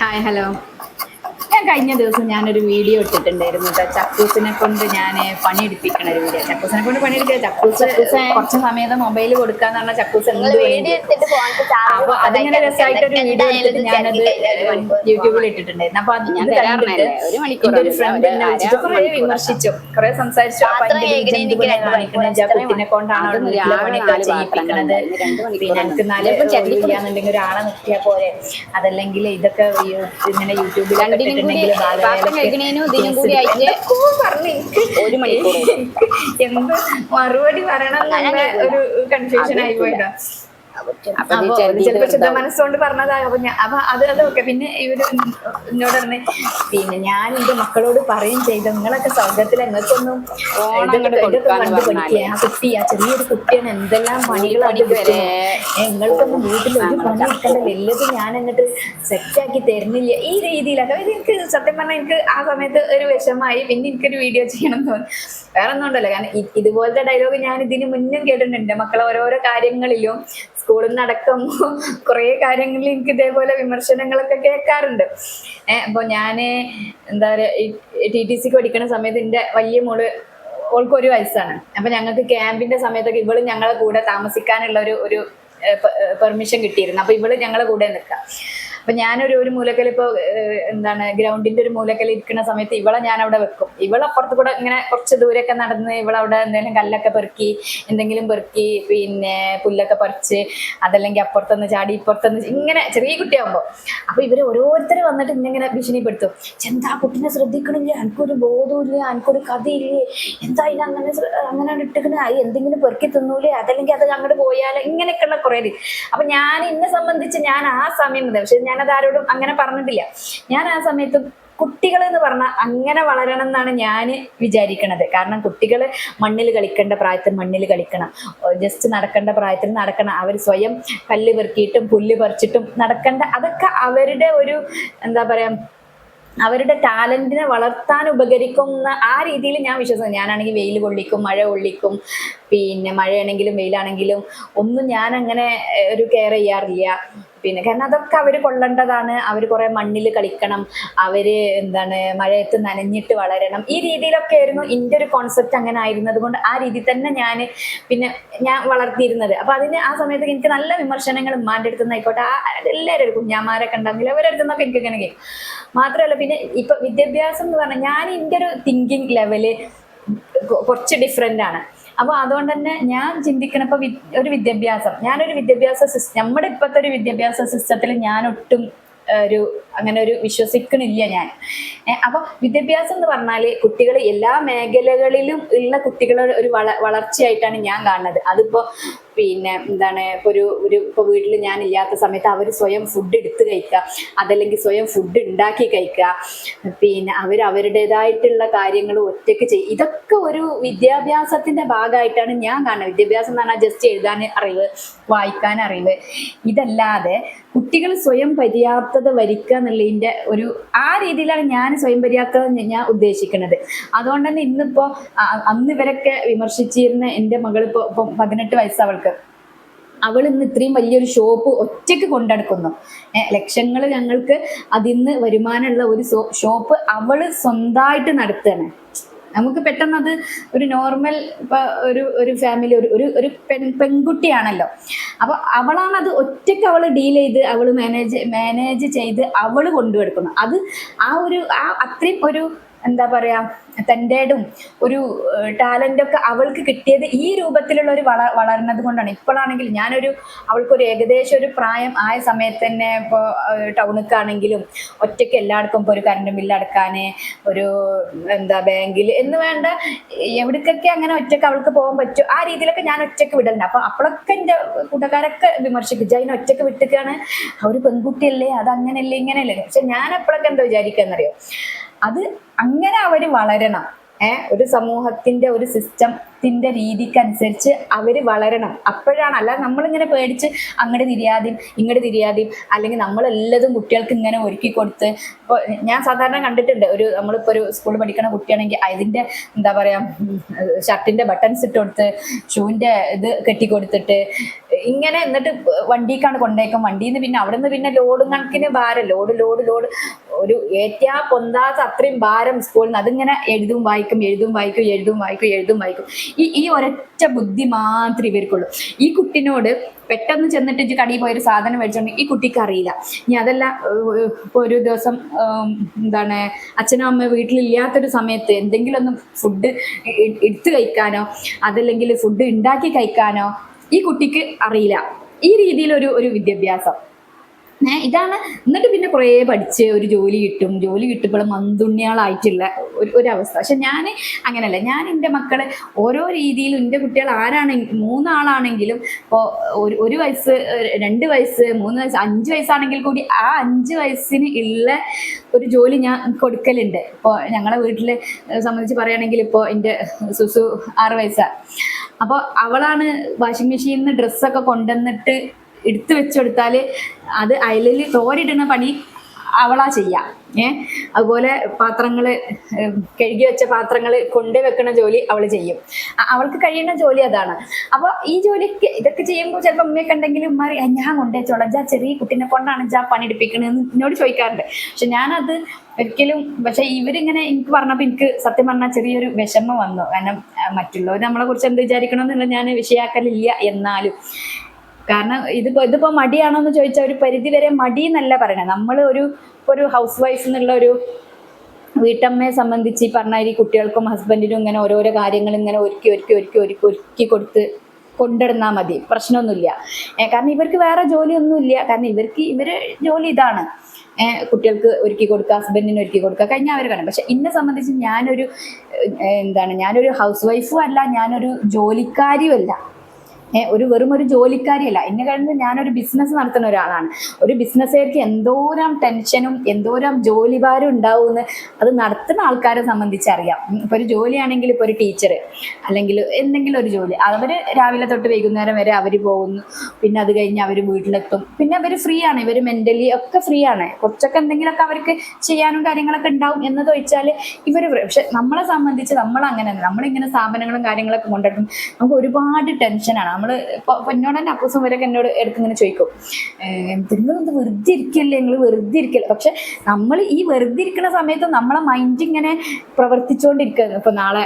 Hi hello ഞാൻ കഴിഞ്ഞ ദിവസം ഞാനൊരു വീഡിയോ ഇട്ടിട്ടുണ്ടായിരുന്നു കേട്ടോ ചക്കൂസിനെ കൊണ്ട് ഞാൻ പണിയെടുപ്പിക്കണ ഒരു വീഡിയോ ചക്കൂസിനെ കൊണ്ട് പണിയെടുക്കുക ചക്കൂസ് കുറച്ച് സമയത്ത് മൊബൈൽ കൊടുക്കാന്ന് പറഞ്ഞാൽ ചക്കൂസ് അപ്പൊ അതിങ്ങനെ രസമായിട്ടൊരു വീഡിയോ എടുത്തിട്ട് ഞാനത് യൂട്യൂബിൽ ഇട്ടിട്ടുണ്ടായിരുന്നു. അപ്പൊ അത് ഞാൻ ഒരു മണിക്കൂർ ഒരു ഒന്നുമില്ല, ഫ്രണ്ട് ഒരു എന്നെ വിളിച്ചിട്ട് കുറേ വിമർശിച്ചു. കുറെ സംസാരിച്ചു. അപ്പൊ കുട്ടിനെ കൊണ്ടാണ് ചെയ്യിപ്പിക്കണത് പിന്നെ എനിക്ക് നാല് ഒരാളെ നിർത്തിയാ പോലെ അതല്ലെങ്കിൽ ഇതൊക്കെ ഇങ്ങനെ യൂട്യൂബിൽ ഒരു മണിക്കൂർ. എന്ത് മറുപടി പറയണം ഒരു കൺഫ്യൂഷൻ ആയി പോയിട്ടാ ചിലപ്പോ ശുദ്ധ മനസ്സുകൊണ്ട് പറഞ്ഞതാകും അപ്പൊ ഞാൻ അപ്പൊ അത് അതൊക്കെ പിന്നെ ഇവർ എന്നോട് പറഞ്ഞ് പിന്നെ ഞാൻ എന്റെ മക്കളോട് പറയും ചെയ്ത. നിങ്ങളൊക്കെ സ്വർഗത്തിൽ നിങ്ങൾക്കൊന്നും കണ്ട്. പഠിക്കുക. ആ കുട്ടി ആ ചെറിയൊരു കുട്ടിയാണ്. എന്തെല്ലാം പണികളാണ് നിങ്ങൾക്കൊന്നും വീട്ടിൽ ഒരു പണി എടുക്കണ്ട വലുത് ഞാൻ എന്നിട്ട് സെറ്റാക്കി തരുന്നില്ല. ഈ രീതിയിലൊക്കെ ഇത് എനിക്ക് സത്യം പറഞ്ഞാൽ എനിക്ക് ആ സമയത്ത് ഒരു വിഷമായി പിന്നെ എനിക്കൊരു വീഡിയോ ചെയ്യണം എന്ന് തോന്നി. വേറെ ഒന്നും ഉണ്ടല്ലോ. കാരണം ഇതുപോലത്തെ ഡയലോഗ് ഞാൻ ഇതിന് മുന്നും കേട്ടിട്ടുണ്ട്. മക്കളെ ഓരോരോ കാര്യങ്ങളിലും സ്കൂളിൽ നടക്കും കുറേ കാര്യങ്ങളിൽ എനിക്ക് ഇതേപോലെ വിമർശനങ്ങളൊക്കെ കേൾക്കാറുണ്ട്. ഏഹ് അപ്പോൾ ഞാൻ എന്താ പറയുക ടി ടി സിക്ക് പഠിക്കുന്ന സമയത്ത് എന്റെ വലിയ മോൾ ഓൾക്ക് ഒരു വയസ്സാണ്. അപ്പൊ ഞങ്ങൾക്ക് ക്യാമ്പിന്റെ സമയത്തൊക്കെ ഇവൾ ഞങ്ങളെ കൂടെ താമസിക്കാനുള്ള ഒരു ഒരു പെർമിഷൻ കിട്ടിയിരുന്നു. അപ്പൊ ഇവൾ ഞങ്ങളെ കൂടെ നിൽക്കാം. അപ്പൊ ഞാനൊരു ഒരു മൂലക്കൽ ഇപ്പൊ എന്താണ് ഗ്രൗണ്ടിന്റെ ഒരു മൂലക്കൽ ഇരിക്കുന്ന സമയത്ത് ഇവളെ ഞാൻ അവിടെ വെക്കും. ഇവളെ അപ്പുറത്ത് കൂടെ ഇങ്ങനെ കുറച്ച് ദൂരൊക്കെ നടന്ന് ഇവളവിടെ എന്തെങ്കിലും കല്ലൊക്കെ പെറുക്കി എന്തെങ്കിലും പെറുക്കി പിന്നെ പുല്ലൊക്കെ പറിച്ച് അതല്ലെങ്കിൽ അപ്പുറത്തുനിന്ന് ചാടി ഇപ്പുറത്തുനിന്ന് ഇങ്ങനെ ചെറിയ കുട്ടിയാകുമ്പോൾ അപ്പൊ ഇവർ ഓരോരുത്തർ വന്നിട്ട് ഇന്നിങ്ങനെ ഭീഷണിപ്പെടുത്തും. എന്താ കുട്ടിനെ ശ്രദ്ധിക്കണില്ലേ? എനിക്കൊരു ബോധമില്ല എനിക്കൊരു കഥയില്ലേ? എന്താ ഇത് അങ്ങനെ അങ്ങനെ ഇട്ടിക്കണ എന്തെങ്കിലും പെറുക്കി തിന്നൂലേ? അതല്ലെങ്കിൽ അത് അങ്ങോട്ട് പോയാലോ? ഇങ്ങനെയൊക്കെയുള്ള കുറേ അപ്പൊ ഞാൻ എന്നെ സംബന്ധിച്ച് ഞാൻ ആ സമയം മുതൽ പക്ഷെ ഞാനത് ആരോടും അങ്ങനെ പറഞ്ഞിട്ടില്ല. ഞാൻ ആ സമയത്ത് കുട്ടികൾ എന്ന് പറഞ്ഞാൽ അങ്ങനെ വളരണം എന്നാണ് ഞാൻ വിചാരിക്കണത്. കാരണം കുട്ടികൾ മണ്ണിൽ കളിക്കേണ്ട പ്രായത്തിൽ മണ്ണിൽ കളിക്കണം. ജസ്റ്റ് നടക്കേണ്ട പ്രായത്തിൽ നടക്കണം. അവർ സ്വയം കല്ല് പെറുക്കിയിട്ടും പുല്ല് പറിച്ചിട്ടും നടക്കേണ്ട അതൊക്കെ അവരുടെ ഒരു എന്താ പറയാ അവരുടെ ടാലന്റിനെ വളർത്താൻ ഉപകരിക്കുന്ന ആ രീതിയിൽ ഞാൻ വിശ്വസിക്കുന്നു. ഞാനാണെങ്കിൽ വെയിൽ കൊള്ളിക്കും മഴ കൊള്ളിക്കും. പിന്നെ മഴയാണെങ്കിലും വെയിലാണെങ്കിലും ഒന്നും ഞാൻ അങ്ങനെ ഒരു കെയർ ചെയ്യാറില്ല. പിന്നെ കാരണം അതൊക്കെ അവർ കൊള്ളേണ്ടതാണ്. അവർ കുറെ മണ്ണിൽ കളിക്കണം. അവർ എന്താണ് മഴയത്ത് നനഞ്ഞിട്ട് വളരണം. ഈ രീതിയിലൊക്കെ ആയിരുന്നു എന്റെ ഒരു കോൺസെപ്റ്റ് അങ്ങനെ ആയിരുന്നത്. കൊണ്ട് ആ രീതിയിൽ തന്നെ ഞാൻ പിന്നെ ഞാൻ വളർത്തിയിരുന്നത്. അപ്പൊ അതിന് ആ സമയത്ത് എനിക്ക് നല്ല വിമർശനങ്ങൾ ഉമ്മാന്റെ അടുത്ത് നിന്ന് ആയിക്കോട്ടെ. ആ എല്ലാവരും കുഞ്ഞാമാരൊക്കെ ഉണ്ടെങ്കിൽ അവരുടെ അടുത്ത് നിന്നൊക്കെ എനിക്ക് ഇങ്ങനെ മാത്രമല്ല പിന്നെ ഇപ്പൊ വിദ്യാഭ്യാസം എന്ന് പറഞ്ഞാൽ ഞാൻ എന്റെ ഒരു തിങ്കിങ് ലെവൽ കുറച്ച് ഡിഫറെന്റ് ആണ്. അപ്പോൾ അതുകൊണ്ട് തന്നെ ഞാൻ ചിന്തിക്കണ ഇപ്പൊ ഒരു വിദ്യാഭ്യാസം ഞാനൊരു വിദ്യാഭ്യാസ സിസ്റ്റം നമ്മുടെ ഇപ്പോഴത്തെ ഒരു വിദ്യാഭ്യാസ സിസ്റ്റത്തിൽ ഞാൻ ഒട്ടും ഒരു അങ്ങനെ ഒരു വിശ്വസിക്കണില്ല ഞാൻ. അപ്പൊ വിദ്യാഭ്യാസം എന്ന് പറഞ്ഞാൽ കുട്ടികൾ എല്ലാ മേഖലകളിലും ഉള്ള കുട്ടികളുടെ ഒരു വള വളർച്ചയായിട്ടാണ് ഞാൻ കാണുന്നത്. അതിപ്പോ പിന്നെ എന്താണ് ഇപ്പൊ ഒരു ഒരു ഇപ്പൊ വീട്ടിൽ ഞാൻ ഇല്ലാത്ത സമയത്ത് അവർ സ്വയം ഫുഡ് എടുത്ത് കഴിക്കുക അതല്ലെങ്കിൽ സ്വയം ഫുഡ് ഉണ്ടാക്കി കഴിക്കുക പിന്നെ അവർ അവരുടേതായിട്ടുള്ള കാര്യങ്ങൾ ഒറ്റയ്ക്ക് ചെയ്യും ഇതൊക്കെ ഒരു വിദ്യാഭ്യാസത്തിന്റെ ഭാഗമായിട്ടാണ് ഞാൻ കാണുന്നത്. വിദ്യാഭ്യാസം എന്ന് പറഞ്ഞാൽ ജസ്റ്റ് എഴുതാൻ അറിവ് വായിക്കാൻ അറിവ്. ഇതല്ലാതെ കുട്ടികൾ സ്വയം പര്യാപ്തത വരിക്കുക എന്നുള്ളതിന്റെ ഒരു ആ രീതിയിലാണ് ഞാൻ സ്വയം പര്യാപ്തത ഞാൻ ഉദ്ദേശിക്കുന്നത്. അതുകൊണ്ട് തന്നെ ഇന്നിപ്പോ അന്ന് ഇവരൊക്കെ വിമർശിച്ചിരുന്ന എന്റെ മകൾ ഇപ്പോൾ ഇപ്പം പതിനെട്ട് വയസ്സ് അവൾക്ക്. അവൾ ഇന്ന് ഇത്രയും വലിയൊരു ഷോപ്പ് ഒറ്റയ്ക്ക് കൊണ്ടെടുക്കുന്നു. ലക്ഷങ്ങൾ ഞങ്ങൾക്ക് അതിന്ന് വരുമാനമുള്ള ഒരു ഷോപ്പ് അവൾ സ്വന്തമായിട്ട് നടത്തുകയാണ്. നമുക്ക് പെട്ടെന്ന് അത് ഒരു നോർമൽ ഒരു ഒരു ഫാമിലി ഒരു ഒരു ഒരു പെൺ പെൺകുട്ടിയാണല്ലോ. അപ്പൊ അവളാണ് അത് ഒറ്റയ്ക്ക് അവൾ ഡീൽ ചെയ്ത് അവൾ മാനേജ് മാനേജ് ചെയ്ത് അവൾ കൊണ്ടുവെടുക്കുന്നു അത് ആ ഒരു ആ അത്രയും ഒരു എന്താ പറയാ തന്റെടും ഒരു ടാലന്റ് ഒക്കെ അവൾക്ക് കിട്ടിയത് ഈ രൂപത്തിലുള്ള ഒരു വള വളർന്നത് കൊണ്ടാണ്. ഇപ്പോഴാണെങ്കിൽ ഞാനൊരു അവൾക്കൊരു ഏകദേശം ഒരു പ്രായം ആയ സമയത്ത് തന്നെ ഇപ്പോൾ ടൗണിക്കാണെങ്കിലും ഒറ്റയ്ക്ക് എല്ലായിടത്തും ഇപ്പോൾ ഒരു കറണ്ട് ബില്ല് ഒരു എന്താ ബാങ്കിൽ എന്ന് വേണ്ട എവിടേക്കൊക്കെ അങ്ങനെ ഒറ്റയ്ക്ക് അവൾക്ക് പോകാൻ പറ്റും ആ രീതിയിലൊക്കെ ഞാൻ ഒറ്റയ്ക്ക് വിടലുണ്ട്. അപ്പം അപ്പോഴൊക്കെ എന്റെ കൂട്ടുകാരൊക്കെ വിമർശിക്കും അതിനെ ഒറ്റയ്ക്ക് വിട്ടിക്കാണ് ഒരു പെൺകുട്ടിയല്ലേ അത് അങ്ങനെയല്ലേ ഇങ്ങനെയല്ലേ പക്ഷെ ഞാൻ എപ്പോഴൊക്കെ എന്താ വിചാരിക്കുക എന്നറിയോ അത് അങ്ങനെ അവർ വളരണം. ഒരു സമൂഹത്തിന്റെ ഒരു സിസ്റ്റത്തിന്റെ രീതിക്കനുസരിച്ച് അവർ വളരണം. അപ്പോഴാണ് അല്ലാതെ നമ്മളിങ്ങനെ പേടിച്ച് അങ്ങോട്ട് തിരിയാതെയും ഇങ്ങോട്ട് തിരിയാതെയും അല്ലെങ്കിൽ നമ്മളെല്ലതും കുട്ടികൾക്ക് ഇങ്ങനെ ഒരുക്കി കൊടുത്ത് ഇപ്പോൾ ഞാൻ സാധാരണ കണ്ടിട്ടുണ്ട് ഒരു നമ്മളിപ്പോൾ ഒരു സ്കൂളിൽ പഠിക്കുന്ന കുട്ടിയാണെങ്കിൽ അതിന്റെ എന്താ പറയാ ഷർട്ടിന്റെ ബട്ടൺസ് ഇട്ട് കൊടുത്ത് ഷൂവിന്റെ ഇത് കെട്ടി കെട്ടിക്കൊടുത്തിട്ട് ഇങ്ങനെ എന്നിട്ട് വണ്ടിക്കാണ് കൊണ്ടേക്കും. വണ്ടിയിൽ നിന്ന് പിന്നെ അവിടെ നിന്ന് പിന്നെ ലോഡ് കണക്കിന് ഭാരം ലോഡ് ലോഡ് ലോഡ് ഒരു ഏറ്റാ പൊന്താത്ത അത്രയും ഭാരം സ്കൂളിൽ നിന്ന് അതിങ്ങനെ എഴുതും വായിക്കും. എഴുതും വായിക്കും എഴുതും വായിക്കും എഴുതും വായിക്കും. ഈ ഈ ഒരൊറ്റ ബുദ്ധി മാത്രമേ ഇവർക്കുള്ളൂ. ഈ കുട്ടിനോട് പെട്ടെന്ന് ചെന്നിട്ട് ഇജ്ജ് കടയിൽ പോയൊരു സാധനം മേടിച്ചോണ്ടെങ്കിൽ ഈ കുട്ടിക്ക് അറിയില്ല. ഇനി അതെല്ലാം ഒരു ദിവസം എന്താണ് അച്ഛനും അമ്മ വീട്ടിലില്ലാത്തൊരു സമയത്ത് എന്തെങ്കിലും ഒന്ന് ഫുഡ് എടുത്തു കഴിക്കാനോ അതല്ലെങ്കിൽ ഫുഡ് ഉണ്ടാക്കി കഴിക്കാനോ ഈ കുട്ടിക്ക് അറിയില്ല. ഈ രീതിയിലൊരു ഒരു വിദ്യാഭ്യാസം. ഇതാണ്. എന്നിട്ട് പിന്നെ കുറേ പഠിച്ച് ഒരു ജോലി കിട്ടും. ജോലി കിട്ടുമ്പോൾ മന്തുണ്ണികളായിട്ടുള്ള ഒരു അവസ്ഥ പക്ഷെ ഞാൻ അങ്ങനെയല്ല. ഞാൻ എന്റെ മക്കളെ ഓരോ രീതിയിലും എന്റെ കുട്ടികൾ ആരാണെങ്കിൽ മൂന്നാളാണെങ്കിലും ഇപ്പോൾ ഒരു ഒരു വയസ്സ് രണ്ട് വയസ്സ് മൂന്ന് വയസ്സ് അഞ്ച് വയസ്സാണെങ്കിൽ കൂടി ആ അഞ്ച് വയസ്സിന് ഉള്ള ഒരു ജോലി ഞാൻ കൊടുക്കലുണ്ട്. ഇപ്പോൾ ഞങ്ങളെ വീട്ടിൽ സംബന്ധിച്ച് പറയുകയാണെങ്കിൽ ഇപ്പോൾ എന്റെ സുസു ആറ് വയസ്സാണ് അപ്പോൾ അവളാണ് വാഷിംഗ് മെഷീനിൽ നിന്ന് ഡ്രസ്സൊക്കെ കൊണ്ടുവന്നിട്ട് എടുത്തു വെച്ചെടുത്താൽ അത് അയലിൽ തോരിടുന്ന പണി അവളാ ചെയ്യാം. ഏ? അതുപോലെ പാത്രങ്ങൾ കഴുകി വെച്ച പാത്രങ്ങൾ കൊണ്ടുവെക്കുന്ന ജോലി അവൾ ചെയ്യും. അവൾക്ക് കഴിയുന്ന ജോലി അതാണ്. അപ്പോൾ ഈ ജോലിക്ക് ഇതൊക്കെ ചെയ്യുമ്പോൾ ചിലപ്പോൾ ഉമ്മയൊക്കെ ഉണ്ടെങ്കിൽ ഉമ്മ കൊണ്ടേ "ആ, ഞാൻ കൊണ്ടുവച്ചോളാം ജാ ചെറിയ കുട്ടീനെ കൊണ്ടാണ് ജാ പണിയെടുപ്പിക്കണതെന്ന് എന്നോട് ചോദിക്കാറുണ്ട്. പക്ഷെ ഞാനത് ഒരിക്കലും പക്ഷെ ഇവരിങ്ങനെ എനിക്ക് പറഞ്ഞപ്പോൾ എനിക്ക് സത്യം പറഞ്ഞാൽ ചെറിയൊരു വിഷമം വന്നു. കാരണം മറ്റുള്ളവർ നമ്മളെ കുറിച്ച് എന്ത് വിചാരിക്കണമെന്നുള്ള ഞാൻ വിഷയാക്കലില്ല എന്നാലും. കാരണം ഇതിപ്പോ ഇതിപ്പോ മടിയാണോ എന്ന് ചോദിച്ചാൽ ഒരു പരിധി വരെ മടി എന്നല്ല പറയണേ. നമ്മൾ ഒരു ഒരു ഹൗസ് വൈഫ് എന്നുള്ള ഒരു വീട്ടമ്മയെ സംബന്ധിച്ച് ഈ പറഞ്ഞ ഈ കുട്ടികൾക്കും ഹസ്ബൻഡിനും ഇങ്ങനെ ഓരോരോ കാര്യങ്ങൾ ഇങ്ങനെ ഒരുക്കി ഒരുക്കി ഒരുക്കി ഒരുക്കി ഒരുക്കി കൊടുത്ത് കൊണ്ടിടുന്നാൽ മതി. പ്രശ്നമൊന്നുമില്ല. കാരണം ഇവർക്ക് വേറെ ജോലിയൊന്നുമില്ല. കാരണം ഇവർക്ക് ഇവർ ജോലി ഇതാണ്. കുട്ടികൾക്ക് ഒരുക്കി കൊടുക്കുക ഹസ്ബൻഡിന് ഒരുക്കി കൊടുക്കുക കഴിഞ്ഞാൽ അവർ കാണും. പക്ഷെ എന്നെ സംബന്ധിച്ച് ഞാനൊരു എന്താണ് ഞാനൊരു ഹൗസ് വൈഫും അല്ല ഞാനൊരു ജോലിക്കാരിയും അല്ല. ഒരു വെറും ഒരു ജോലിക്കാരിയല്ല. എന്നെ കഴിഞ്ഞ് ഞാനൊരു ബിസിനസ് നടത്തുന്ന ഒരാളാണ്. ഒരു ബിസിനസ്സുകാർക്ക് എന്തോരം ടെൻഷനും എന്തോരം ജോലിഭാരം ഉണ്ടാവുമെന്ന് അത് നടത്തുന്ന ആൾക്കാരെ സംബന്ധിച്ച് അറിയാം. ഇപ്പൊ ഒരു ജോലിയാണെങ്കിൽ ഇപ്പൊ ഒരു ടീച്ചർ അല്ലെങ്കിൽ എന്തെങ്കിലും ഒരു ജോലി. അവർ രാവിലെ തൊട്ട് വൈകുന്നേരം വരെ അവർ പോകുന്നു. പിന്നെ അത് കഴിഞ്ഞ് അവർ വീട്ടിലെത്തും. പിന്നെ അവർ ഫ്രീ ആണ്. ഇവർ മെന്റലി ഒക്കെ ഫ്രീ ആണ്. കുറച്ചൊക്കെ എന്തെങ്കിലുമൊക്കെ അവർക്ക് ചെയ്യാനും കാര്യങ്ങളൊക്കെ ഉണ്ടാവും എന്ന് ചോദിച്ചാൽ ഇവർ പക്ഷെ നമ്മളെ സംബന്ധിച്ച് നമ്മൾ അങ്ങനെ നമ്മളിങ്ങനെ സ്ഥാപനങ്ങളും കാര്യങ്ങളൊക്കെ കൊണ്ടിട്ടും നമുക്ക് ഒരുപാട് ടെൻഷനാണ് നമ്മൾ എന്നോട് തന്നെ അപ്പൂസും വരെയൊക്കെ എന്നോട് ഇടയ്ക്ക് ഇങ്ങനെ ചോദിക്കും. എന്ത് വെറുതെ ഇരിക്കല്ലേ? നിങ്ങൾ വെറുതെ ഇരിക്കല്ലേ? പക്ഷെ നമ്മൾ ഈ വെറുതെ ഇരിക്കുന്ന സമയത്ത് നമ്മളെ മൈൻഡ് ഇങ്ങനെ പ്രവർത്തിച്ചുകൊണ്ടിരിക്കുക ഇപ്പൊ നാളെ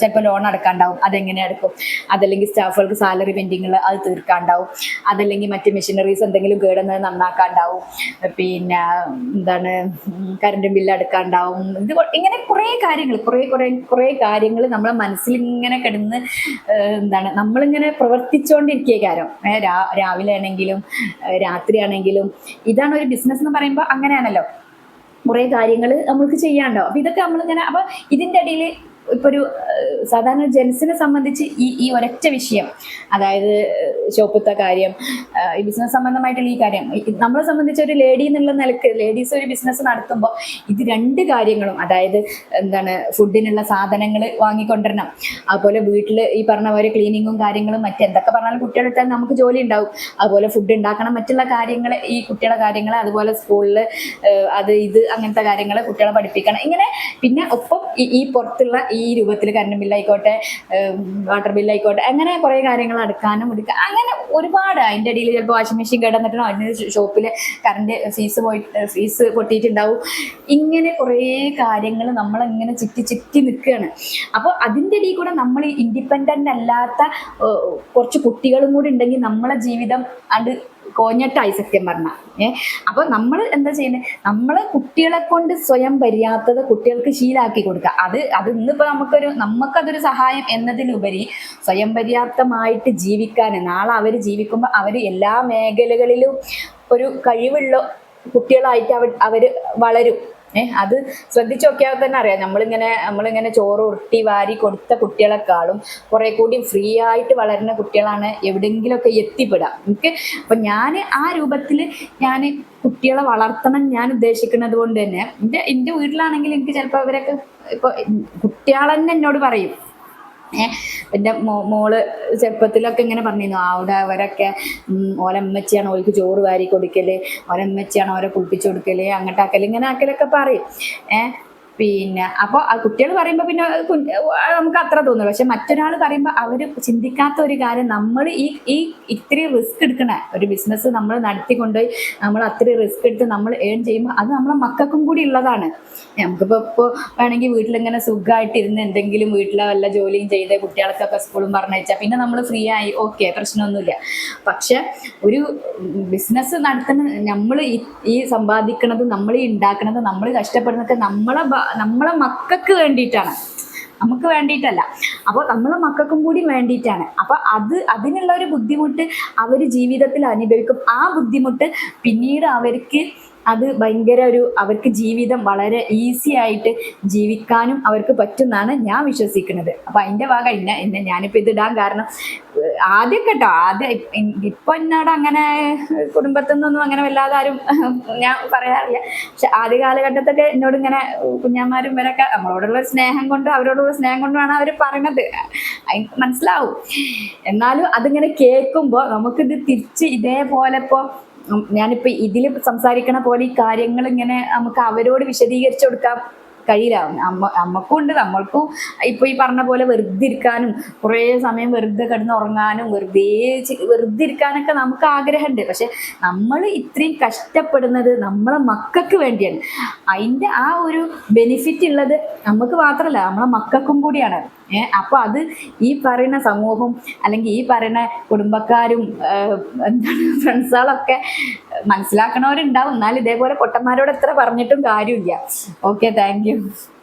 ചിലപ്പോൾ ലോൺ അടക്കാണ്ടാവും. അതെങ്ങനെ അടക്കും? അതല്ലെങ്കിൽ സ്റ്റാഫുകൾക്ക് സാലറി പെൻഡിങ്ങൾ അത് തീർക്കാണ്ടാവും. അതല്ലെങ്കിൽ മറ്റ് മെഷീനറീസ് എന്തെങ്കിലും കേടുന്നത് നന്നാക്കാണ്ടാവും. പിന്നെ എന്താണ് കറണ്ട് ബില്ല് അടക്കാണ്ടാവും. ഇത് ഇങ്ങനെ കുറേ കാര്യങ്ങൾ കുറേ കുറേ കുറേ കാര്യങ്ങൾ നമ്മളെ മനസ്സിൽ ഇങ്ങനെ കിടന്ന് എന്താണ് നമ്മളിങ്ങനെ പ്രവർത്തിച്ചുകൊണ്ടിരിക്കുക ഏഹ് രാവിലെ ആണെങ്കിലും രാത്രി ആണെങ്കിലും ഇതാണ് ഒരു ബിസിനസ് എന്ന് പറയുമ്പോൾ അങ്ങനെയാണല്ലോ. കുറേ കാര്യങ്ങൾ നമ്മൾക്ക് ചെയ്യാണ്ടോ അപ്പൊ ഇതൊക്കെ നമ്മളിങ്ങനെ അപ്പൊ ഇതിന്റെ ഇടയിൽ ഇപ്പോൾ ഒരു സാധാരണ ജെൻസിനെ സംബന്ധിച്ച് ഈ ഈ ഒരൊറ്റ വിഷയം അതായത് ഷോപ്പത്തെ കാര്യം ഈ ബിസിനസ് സംബന്ധമായിട്ടുള്ള ഈ കാര്യം നമ്മളെ സംബന്ധിച്ച് ഒരു ലേഡി എന്നുള്ള നിലയ്ക്ക് ലേഡീസ് ഒരു ബിസിനസ് നടത്തുമ്പോൾ ഇത് രണ്ട് കാര്യങ്ങളും അതായത് എന്താണ് ഫുഡിനുള്ള സാധനങ്ങൾ വാങ്ങിക്കൊണ്ടിരണം അതുപോലെ വീട്ടിൽ ഈ പറഞ്ഞ പോലെ ക്ലീനിങ്ങും കാര്യങ്ങളും മറ്റെന്തൊക്കെ പറഞ്ഞാലും കുട്ടികളെടുത്താൽ നമുക്ക് ജോലി ഉണ്ടാവും. അതുപോലെ ഫുഡ് ഉണ്ടാക്കണം മറ്റുള്ള കാര്യങ്ങൾ ഈ കുട്ടികളുടെ കാര്യങ്ങൾ അതുപോലെ സ്കൂളിൽ അത് ഇത് അങ്ങനത്തെ കാര്യങ്ങൾ കുട്ടികളെ പഠിപ്പിക്കണം. ഇങ്ങനെ പിന്നെ ഒപ്പം ഈ പുറത്തുള്ള ഈ രൂപത്തിൽ കറണ്ട് ബില്ലായിക്കോട്ടെ വാട്ടർ ബില്ലായിക്കോട്ടെ അങ്ങനെ കുറേ കാര്യങ്ങൾ അടുക്കാനും എടുക്കുക അങ്ങനെ ഒരുപാട് അതിന്റെ ഇടയിൽ ചിലപ്പോൾ വാഷിംഗ് മെഷീൻ കിടന്നിട്ടുണ്ടോ അതിന്റെ ഷോപ്പിൽ കറണ്ട് ഫീസ് പോയിട്ട് ഫീസ് പൊട്ടിയിട്ടുണ്ടാവും. ഇങ്ങനെ കുറേ കാര്യങ്ങൾ നമ്മളിങ്ങനെ ചുറ്റി ചുറ്റി നിൽക്കുകയാണ് അപ്പോൾ അതിന്റെ ഇടയിൽ കൂടെ നമ്മൾ ഇൻഡിപെൻഡന്റ് അല്ലാത്ത കുറച്ച് കുട്ടികളും കൂടി ഉണ്ടെങ്കിൽ നമ്മളെ ജീവിതം അത് കോഞ്ഞട്ടായി സത്യം പറഞ്ഞാൽ ഏഹ് അപ്പൊ നമ്മൾ എന്താ ചെയ്യുന്നത് നമ്മൾ കുട്ടികളെ കൊണ്ട് സ്വയം പര്യാപ്തത കുട്ടികൾക്ക് ശീലാക്കി കൊടുക്കുക അത് അത് ഇന്നിപ്പോ നമുക്കൊരു നമുക്കതൊരു സഹായം എന്നതിലുപരി സ്വയം പര്യാപ്തമായിട്ട് ജീവിക്കാൻ നാളെ അവർ ജീവിക്കുമ്പോൾ അവർ എല്ലാ മേഖലകളിലും ഒരു കഴിവുള്ള കുട്ടികളായിട്ട് അവർ അവർ വളരും. ഏഹ് അത് ശ്രദ്ധിച്ചു നോക്കിയാൽ തന്നെ അറിയാം. നമ്മളിങ്ങനെ നമ്മളിങ്ങനെ ചോറ് ഉരുട്ടി വാരി കൊടുത്ത കുട്ടികളെക്കാളും കുറെ കൂടി ഫ്രീ ആയിട്ട് വളരുന്ന കുട്ടികളാണ് എവിടെയെങ്കിലുമൊക്കെ എത്തിപ്പെടാം എനിക്ക് അപ്പൊ ഞാൻ ആ രൂപത്തിൽ ഞാൻ കുട്ടികളെ വളർത്തണം ഞാൻ ഉദ്ദേശിക്കുന്നത് കൊണ്ട് തന്നെ എന്റെ എന്റെ വീട്ടിലാണെങ്കിൽ എനിക്ക് ചിലപ്പോൾ അവരൊക്കെ ഇപ്പൊ കുട്ടികളെന്നെ എന്നോട് പറയും. എന്റെ മോൾ ചെറുപ്പത്തിലൊക്കെ ഇങ്ങനെ പറഞ്ഞിരുന്നു അവിടെ അവരൊക്കെ ഓലമ്മച്ചിയാണ് ഓൾക്ക് ചോറ് വാരി കൊടുക്കൽ ഓലമ്മച്ചിയാണ് ഓരെ കുളിപ്പിച്ചു കൊടുക്കൽ അങ്ങോട്ടാക്കൽ ഇങ്ങനെ ആക്കലൊക്കെ പറയും. ഏഹ് പിന്നെ അപ്പോൾ ആ കുട്ടികൾ പറയുമ്പോൾ പിന്നെ നമുക്ക് അത്ര തോന്നുന്നു പക്ഷെ മറ്റൊരാൾ പറയുമ്പോൾ അവർ ചിന്തിക്കാത്ത ഒരു കാര്യം നമ്മൾ ഈ ഈ ഇത്രയും റിസ്ക് എടുക്കണ. ഒരു ബിസിനസ് നമ്മൾ നടത്തിക്കൊണ്ടുപോയി നമ്മൾ അത്രയും റിസ്ക് എടുത്ത് നമ്മൾ ഏൺ ചെയ്യുമ്പോൾ അത് നമ്മളെ മക്കൾക്കും കൂടി ഉള്ളതാണ്. നമുക്കിപ്പോൾ ഇപ്പോൾ വേണമെങ്കിൽ വീട്ടിലിങ്ങനെ സുഖമായിട്ട് ഇരുന്ന് എന്തെങ്കിലും വീട്ടിലെ വല്ല ജോലിയും ചെയ്ത് കുട്ടികൾക്കൊക്കെ സ്കൂളും പറഞ്ഞയച്ചാൽ പിന്നെ നമ്മൾ ഫ്രീ ആയി. ഓക്കെ പ്രശ്നമൊന്നുമില്ല. പക്ഷെ ഒരു ബിസിനസ് നടത്തുന്ന നമ്മൾ ഈ സമ്പാദിക്കണത് നമ്മൾ ഈ ഉണ്ടാക്കണത് നമ്മൾ കഷ്ടപ്പെടുന്നതൊക്കെ നമ്മളെ നമ്മളെ മക്കൾക്ക് വേണ്ടിയിട്ടാണ്. നമുക്ക് വേണ്ടിയിട്ടല്ല. അപ്പോൾ നമ്മളെ മക്കൾക്കും കൂടി വേണ്ടിയിട്ടാണ്. അപ്പോൾ അത് അതിനുള്ള ഒരു ബുദ്ധിമുട്ട് അവർ ജീവിതത്തിൽ അനുഭവിക്കും. ആ ബുദ്ധിമുട്ട് പിന്നീട് അവർക്ക് അത് ഭയങ്കര ഒരു അവർക്ക് ജീവിതം വളരെ ഈസി ആയിട്ട് ജീവിക്കാനും അവർക്ക് പറ്റുമെന്നാണ് ഞാൻ വിശ്വസിക്കുന്നത്. അപ്പം അതിന്റെ ഭാഗം ഇന്ന എന്നെ ഞാനിപ്പോൾ ഇതിടാൻ കാരണം ആദ്യം കേട്ടോ ആദ്യം ഇപ്പൊ എന്നോട് അങ്ങനെ കുടുംബത്തിൽ നിന്നൊന്നും അങ്ങനെ വല്ലാതെ ആരും ഞാൻ പറയാറില്ല. പക്ഷെ ആദ്യ കാലഘട്ടത്തൊക്കെ എന്നോട് ഇങ്ങനെ കുഞ്ഞാമാരും ഇവരൊക്കെ നമ്മളോടുള്ള സ്നേഹം കൊണ്ട് അവരോടുള്ള സ്നേഹം കൊണ്ടാണ് അവർ പറയണത്. മനസ്സിലാവും. എന്നാലും അതിങ്ങനെ കേൾക്കുമ്പോൾ നമുക്കിത് തിരിച്ച് ഇതേപോലെ ഇപ്പോൾ ഞാനിപ്പോൾ ഇതിൽ സംസാരിക്കണ പോലെ ഈ കാര്യങ്ങൾ ഇങ്ങനെ നമുക്ക് അവരോട് വിശദീകരിച്ചു കൊടുക്കാൻ കഴിയില്ല. അമ്മ അമ്മക്കും ഉണ്ട് നമ്മൾക്കും. ഇപ്പൊ ഈ പറഞ്ഞ പോലെ വെറുതെ ഇരിക്കാനും കുറേ സമയം വെറുതെ കിടന്ന് ഉറങ്ങാനും വെറുതെ വെറുതെ ഇരിക്കാനൊക്കെ നമുക്ക് ആഗ്രഹമുണ്ട്. പക്ഷെ നമ്മൾ ഇത്രയും കഷ്ടപ്പെടുന്നത് നമ്മളെ മക്കൾക്ക് വേണ്ടിയാണ്. അതിന്റെ ആ ഒരു ബെനിഫിറ്റ് ഉള്ളത് നമുക്ക് മാത്രമല്ല നമ്മളെ മക്കൾക്കും കൂടിയാണ്. ഏഹ് അപ്പൊ അത് ഈ പറയുന്ന സമൂഹം അല്ലെങ്കിൽ ഈ പറയുന്ന കുടുംബക്കാരും എന്താണ് ഫ്രണ്ട്സുകളൊക്കെ മനസ്സിലാക്കണവരുണ്ടാവും. എന്നാൽ ഇതേപോലെ പൊട്ടന്മാരോട് എത്ര പറഞ്ഞിട്ടും കാര്യമില്ല. Okay thank you.